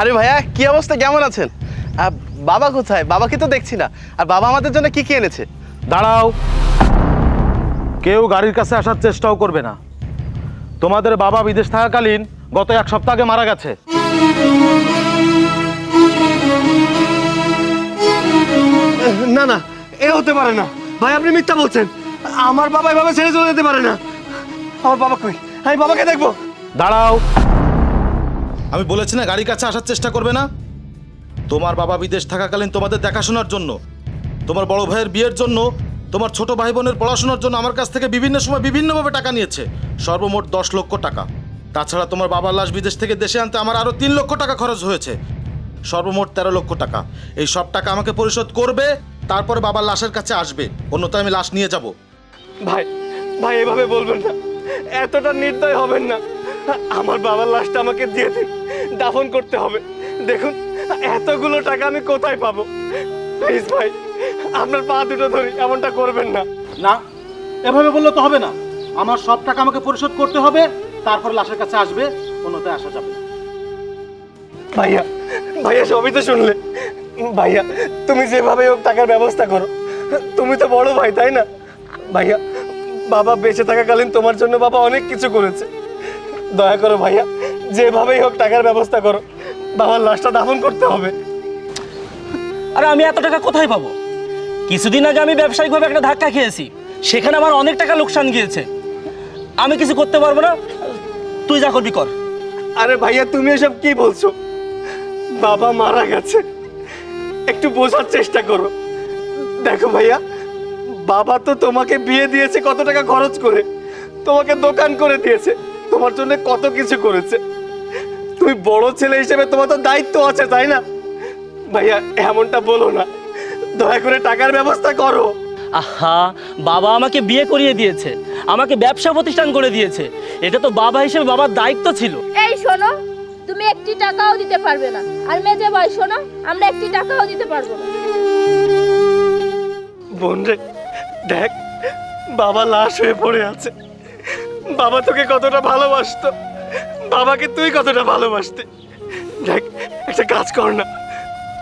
আরে ভাইয়া, কি অবস্থা? কেমন আছেন? বাবা কোথায়? বাবাকে তো দেখছি না। আর বাবা আমাদের জন্য কি কি এনেছে? দাঁড়াও। কেউ গাড়ির কাছে আসার চেষ্টাও করবে না। তোমাদের বাবা বিদেশ থাকাকালীন গত এক সপ্তাহ আগে মারা গেছে। না না এ হতে পারে না। ভাই আপনি মিথ্যা বলছেন। আমার বাবা এভাবে ছেড়ে চলে যেতে পারে না। আমার বাবা কই? আমি বাবাকে দেখব। দাঁড়াও। আমি বলেছি না গাড়ির কাছে আসার চেষ্টা করবে না। তোমার বাবা বিদেশ থাকাকালীন তোমাদের দেখাশোনার জন্য। তোমার বড় ভাইয়ের বিয়ের জন্য তোমার ছোট ভাই বোনের পড়াশোনার জন্য আমার কাছ থেকে বিভিন্ন সময় বিভিন্নভাবে টাকা নিয়েছে। সর্বমোট দশ লক্ষ টাকা। তাছাড়া তোমার বাবার লাশ বিদেশ থেকে দেশে আনতে আমার আরও তিন লক্ষ টাকা খরচ হয়েছে। সর্বমোট তেরো লক্ষ টাকা। এই সব টাকা আমাকে পরিশোধ করবে, তারপরে বাবার লাশের কাছে আসবে। অন্যথায় আমি লাশ নিয়ে যাব। ভাই ভাই, এভাবে বলবেন না। এতটা নির্দয় হবেন না। আমার বাবার লাশটা আমাকে দিয়ে দিন। দাফন করতে হবে। দেখুন, এতগুলো টাকা আমি কোথায় পাবো? প্লিজ ভাই আপনার পা দুটো ধরি এমনটা করবেন না। না এভাবে বললে তো হবে না। আমার সব টাকা আমাকে পরিশোধ করতে হবে তারপর লাশের কাছে আসবে অন্যথায় আসা যাবে না। ভাইয়া ভাইয়া সবই তো শুনলে। ভাইয়া তুমি যেভাবে হোক টাকার ব্যবস্থা করো। তুমি তো বড় ভাই তাই না? ভাইয়া বাবা বেঁচে থাকাকালীন তোমার জন্য বাবা অনেক কিছু করেছে। দয়া করো ভাইয়া যেভাবেই হোক টাকার ব্যবস্থা করো। বাবার লাশটা দাফন করতে হবে। আরে আমি এত টাকা কোথায় পাবো? কিছুদিন আগে আমি ব্যবসায়িকভাবে একটা ধাক্কা খেয়েছি। সেখানে আমার অনেক টাকা লোকসান গিয়েছে। আমি কিছু করতে পারব না। তুই যা করবি কর। আরে ভাইয়া, তুমি এসব কি বলছো? বাবা মারা গেছে। একটু বোঝার চেষ্টা করো। দেখো ভাইয়া, বাবা তো তোমাকে বিয়ে দিয়েছে কত টাকা খরচ করে। তোমাকে দোকান করে দিয়েছে। তোমার জন্য কত কিছু করেছে। তুমি বড় ছেলে হিসেবে তোমার তো দায়িত্ব আছে, তাই না? ভাইয়া, এমনটা বলো না। দয়া করে টাকার ব্যবস্থা করো। আহা বাবা আমাকে বিয়ে করিয়ে দিয়েছে। আমাকে ব্যবসা প্রতিষ্ঠান করে দিয়েছে। এটা তো বাবা হিসেবে বাবার দায়িত্ব ছিল। এই শোনো তুমি একটি টাকাও দিতে পারবে না। আর মেজে ভাই শোনো আমরা একটি টাকাও দিতে পারব না। বোন রে দেখ বাবা লাশ হয়ে পড়ে আছে। বাবা তোকে কতটা ভালোবাসতো। বাবাকে তুই কতটা ভালোবাসতি। দেখ একটা কাজ কর না।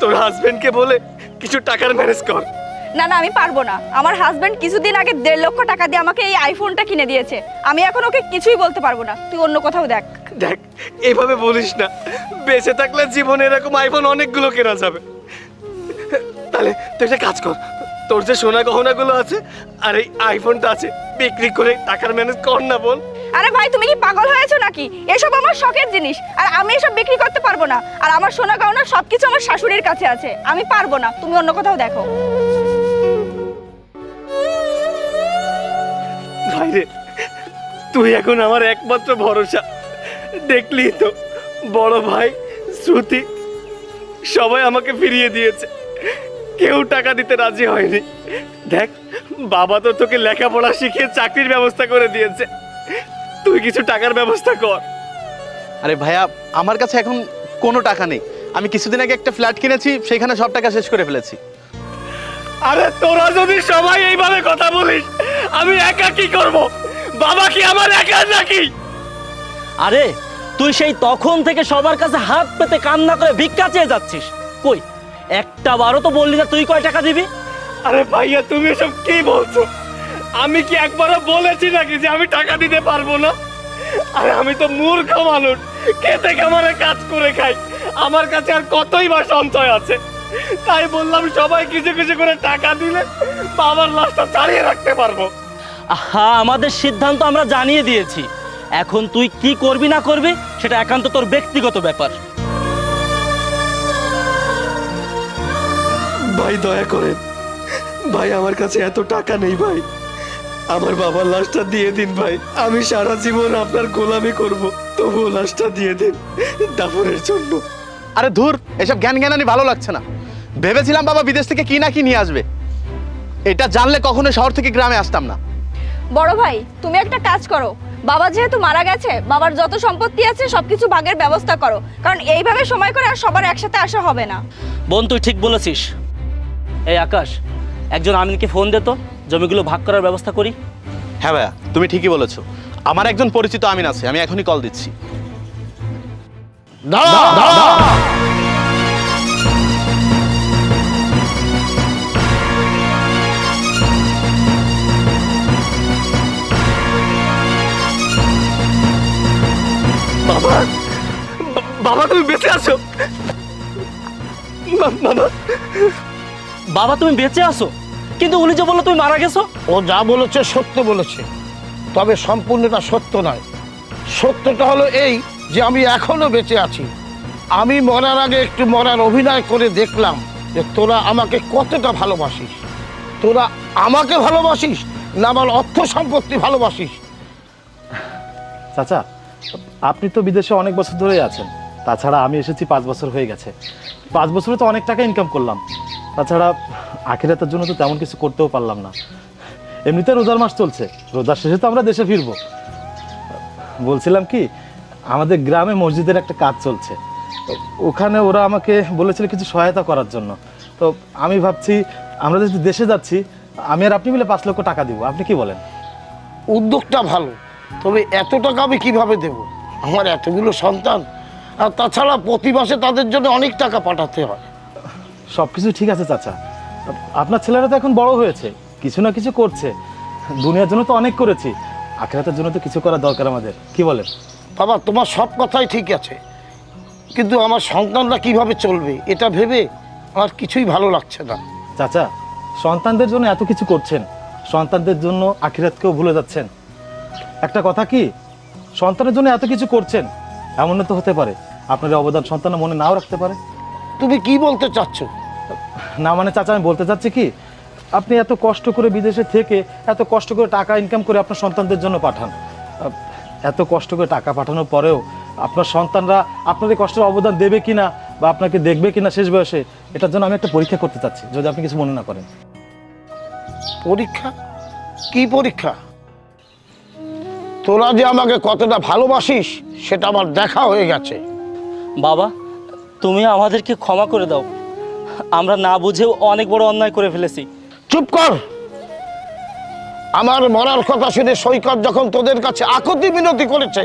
তোর হাজবেন্ডকে বলে কিছু টাকার ম্যানেজ কর। না না আমি পারব না। আমার হাজবেন্ড কিছুদিন আগে দেড় লক্ষ টাকা দিয়ে আমাকে এই আইফোনটা কিনে দিয়েছে। আমি এখন ওকে কিছুই বলতে পারব না। তুই অন্য কোথাও দেখ। দেখ এইভাবে বলিস না। বেঁচে থাকলে জীবনে এরকম আইফোন অনেকগুলো কেনা যাবে। তাহলে তুই একটা কাজ কর। তোর যে সোনা গহনাগুলো আছে আর এই আইফোনটা আছে বিক্রি করে টাকার ম্যানেজ কর না বোন আরে ভাই, তুমি কি পাগল হয়েছো নাকি? এসব আমার শখের জিনিস। আর আমি এসব বিক্রি করতে পারব না। আর আমার সোনা গহনা সবকিছু আমার শাশুড়ির কাছে আছে। আমি পারব না। তুমি অন্য কোথাও দেখো। ভাইরে তুই এখন আমার একমাত্র ভরসা। দেখলি তো, বড় ভাই, শ্রুতি, সবাই আমাকে ফিরিয়ে দিয়েছে। কেউ টাকা দিতে রাজি হয়নি। দেখ, বাবা তো তোকে লেখাপড়া শিখিয়ে চাকরির ব্যবস্থা করে দিয়েছে। তুই কিছু টাকার ব্যবস্থা কর। আরে ভাইয়া আমার কাছে এখন কোনো টাকা নেই। আমি কিছুদিন আগে একটা ফ্ল্যাট কিনেছি সেখানে সব টাকা শেষ করে ফেলেছি। আরে তোরা যদি সবাই এইভাবে কথা বলিস আমি একা কি করব? বাবা কি আমার একা নাকি? আরে তুই সেই তখন থেকে সবার কাছে হাত পেতে কান্না করে ভিক্ষা চেয়ে যাচ্ছিস। কই একটা বারও তো বললি না তুই কয় টাকা দিবি? আরে ভাইয়া তুমি এসব কি বলছো? আমি কি একবারও বলেছি নাকি যে আমি টাকা দিতে পারব না? আরে আমি তো মূর্খ মানুষ খেতে খামারে কাজ করে খাই। আমার কাছে আর কতই বা সঞ্চয় আছে? তাই বললাম সবাই কিছু কিছু করে টাকা দিলে বাবার লাশটা চালিয়ে রাখতে পারব। আহা আমাদের সিদ্ধান্ত আমরা জানিয়ে দিয়েছি। এখন তুই কি করবি না করবি সেটা একান্ত তোর ব্যক্তিগত ব্যাপার। ভাই দয়া করেন ভাই আমার কাছে এত টাকা নেই ভাই। আমার বাবার লাশটা দিয়ে দিন ভাই। আমি সারা জীবন আপনার গোলামি করব তবুও লাশটা দিয়ে দিন দাফনের জন্য। আরে ধুর এসব জ্ঞান জ্ঞানানি ভালো লাগছে না। ভেবেছিলাম বাবা বিদেশ থেকে কি না কি নিয়ে আসবে। এটা জানলে কখনো শহর থেকে গ্রামে আসতাম না। বড় ভাই তুমি একটা কাজ করো। বাবা যেহেতু মারা গেছে বাবার যত সম্পত্তি আছে সবকিছু ভাগের ব্যবস্থা করো। কারণ এইভাবে সময় করে আর সবার একসাথে আসা হবে না। বোন তুই ঠিক বলেছিস। এই আকাশ একজন আমিনকে ফোন দে তো। জমিগুলো ভাগ করার ব্যবস্থা করি? হ্যাঁ ভাইয়া তুমি ঠিকই বলেছ। আমার একজন পরিচিত আমিন আছে আমি এখনই কল দিচ্ছি। বাবা! বাবা তুমি বেঁচে আছো? বাবা! বাবা তুমি বেঁচে আছো? কিন্তু উনি যে বলল তুমি মারা গেছো? ও যা বলেছে সত্য বলেছে। তবে সম্পূর্ণটা সত্য নয়। সত্যটা হলো এই যে আমি এখনও বেঁচে আছি। আমি মরার আগে একটু মরার অভিনয় করে দেখলাম যে তোরা আমাকে কতটা ভালোবাসিস। তোরা আমাকে ভালোবাসিস না আমার অর্থ সম্পত্তি ভালোবাসিস? চাচা আপনি তো বিদেশে অনেক বছর ধরেই আছেন। তাছাড়া আমি এসেছি পাঁচ বছর হয়ে গেছে। পাঁচ বছরে তো অনেক টাকা ইনকাম করলাম। তাছাড়া আখিরাতের জন্য তো তেমন কিছু করতেও পারলাম না। এমনিতে রোজার মাস চলছে। রোজার শেষে তো আমরা দেশে ফিরবো। বলছিলাম কি, আমাদের গ্রামে মসজিদের একটা কাজ চলছে। ওখানে ওরা আমাকে বলেছিল কিছু সহায়তা করার জন্য। তো আমি ভাবছি, আমরা যদি দেশে যাচ্ছি, আমি আর আপনি মিলে পাঁচ লক্ষ টাকা দিব। আপনি কি বলেন? উদ্যোগটা ভালো। তবে এত টাকা আমি কীভাবে দেব? আমার এতগুলো সন্তান। আর তাছাড়া প্রতি মাসে তাদের জন্য অনেক টাকা পাঠাতে হয়। সব কিছু ঠিক আছে চাচা। আপনার ছেলেরা তো এখন বড় হয়েছে কিছু না কিছু করছে। দুনিয়ার জন্য তো অনেক করেছি আখেরাতের জন্য তো কিছু করা দরকার আমাদের। কি বলেন? বাবা তোমার সব কথাই ঠিক আছে কিন্তু আমার সন্তানরা কীভাবে চলবে এটা ভেবে আমার কিছুই ভালো লাগছে না। চাচা সন্তানদের জন্য এত কিছু করছেন সন্তানদের জন্য আখিরাতকেও ভুলে যাচ্ছেন। একটা কথা কি সন্তানের জন্য এত কিছু করছেন এমন তো হতে পারে আপনার অবদান সন্তান মনে নাও রাখতে পারে। তুমি কি বলতে চাচ্ছ? না মানে চাচা আমি বলতে চাচ্ছি কি আপনি এত কষ্ট করে বিদেশে থেকে এত কষ্ট করে টাকা ইনকাম করে আপনার সন্তানদের জন্য পাঠান। এত কষ্ট করে টাকা পাঠানোর পরেও আপনার সন্তানরা আপনার এই কষ্টের অবদান দেবে কি না বা আপনাকে দেখবে কি না শেষ বয়সে এটার জন্য আমি একটা পরীক্ষা করতে চাচ্ছি যদি আপনি কিছু মনে না করেন। পরীক্ষা? কি পরীক্ষা? তোরা যে আমাকে কতটা ভালোবাসিস সেটা আমার দেখা হয়ে গেছে। বাবা তুমি আমাদেরকে ক্ষমা করে দাও। আমরা না বুঝেও অনেক বড় অন্যায় করে ফেলেছি। চুপ কর। আমার মরার কথা শুনে সৈকত যখন তোদের কাছে আকতি মিনতি করেছে,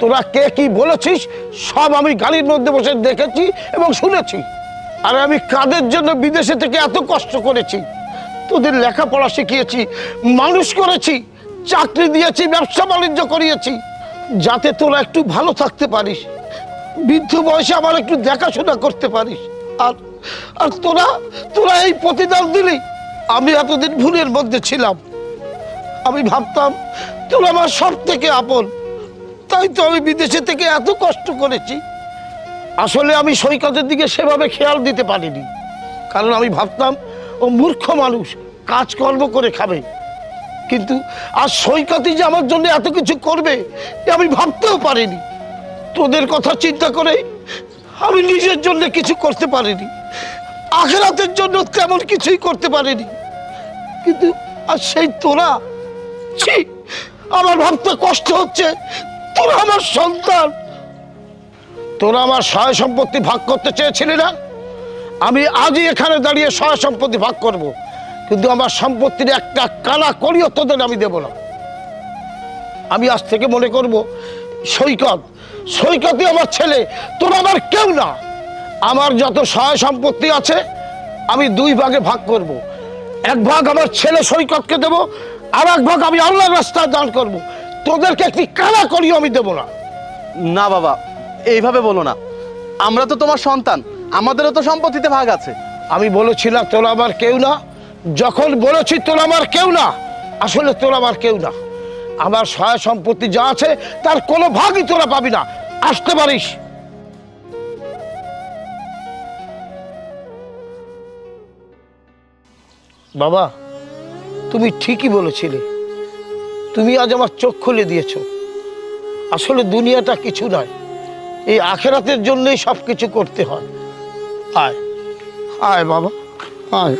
তোরা কে কি বলেছিস সব আমি গাড়ির মধ্যে বসে দেখেছি এবং শুনেছি। আর আমি কাদের জন্য বিদেশে থেকে এত কষ্ট করেছি? তোদের লেখাপড়া শিখিয়েছি, মানুষ করেছি, চাকরি দিয়েছি, ব্যবসা বাণিজ্য করিয়েছি, যাতে তোরা একটু ভালো থাকতে পারিস, বৃদ্ধ বয়সে আমার একটু দেখাশোনা করতে পারিস। আর আর তোরা তোরা এই প্রতিদান দিলি। আমি এতদিন ভুলের মধ্যে ছিলাম। আমি ভাবতাম, তোরা আমার সব থেকে আপন। তাই তো আমি বিদেশে থেকে এত কষ্ট করেছি। আসলে আমি সৈকতের দিকে সেভাবে খেয়াল দিতে পারিনি। কারণ আমি ভাবতাম, ও মূর্খ মানুষ, কাজকর্ম করে খাবে। কিন্তু আর সৈকতই যে আমার জন্য এত কিছু করবে আমি ভাবতেও পারিনি। তোদের কথা চিন্তা করে আমি নিজের জন্য কিছু করতে পারিনি। আখেরাতের জন্য তেমন কিছুই করতে পারিনি। কিন্তু আর সেই তোরা, ছি, আমার ভাবতে কষ্ট হচ্ছে। তোরা আমার সন্তান। তোরা আমার সহায় সম্পত্তি ভাগ করতে চেয়েছিলি না? আমি আজই এখানে দাঁড়িয়ে সহায় সম্পত্তি ভাগ করব। কিন্তু আমার সম্পত্তির একটা কানা করিও তোদের আমি দেব না। আমি আজ থেকে মনে করব সৈকত সৈকতই আমার ছেলে তোরা আমার কেউ না। আমার যত সহায় সম্পত্তি আছে আমি দুই ভাগে ভাগ করব। এক ভাগ আমার ছেলে সৈকতকে দেব আর এক ভাগ আমি আল্লাহ রাস্তায় দান করব। তোদেরকে একটি কানা করিও আমি দেব না। না বাবা এইভাবে বলো না। আমরা তো তোমার সন্তান আমাদেরও তো সম্পত্তিতে ভাগ আছে। আমি বলেছিলাম তোরা আমার কেউ না। যখন বলেছি তোরা আমার কেউ না। আসলে তোরা আমার কেউ না। আমার সহায় সম্পত্তি যা আছে, তার কোনো ভাগই তোরা পাবি না। আসতে পারিস। বাবা, তুমি ঠিকই বলেছিলে। তুমি আজ আমার চোখ খুলে দিয়েছ। আসলে দুনিয়াটা কিছু নয়, এই আখেরাতের জন্যই সব কিছু করতে হয়। আয়। আয় বাবা, আয়।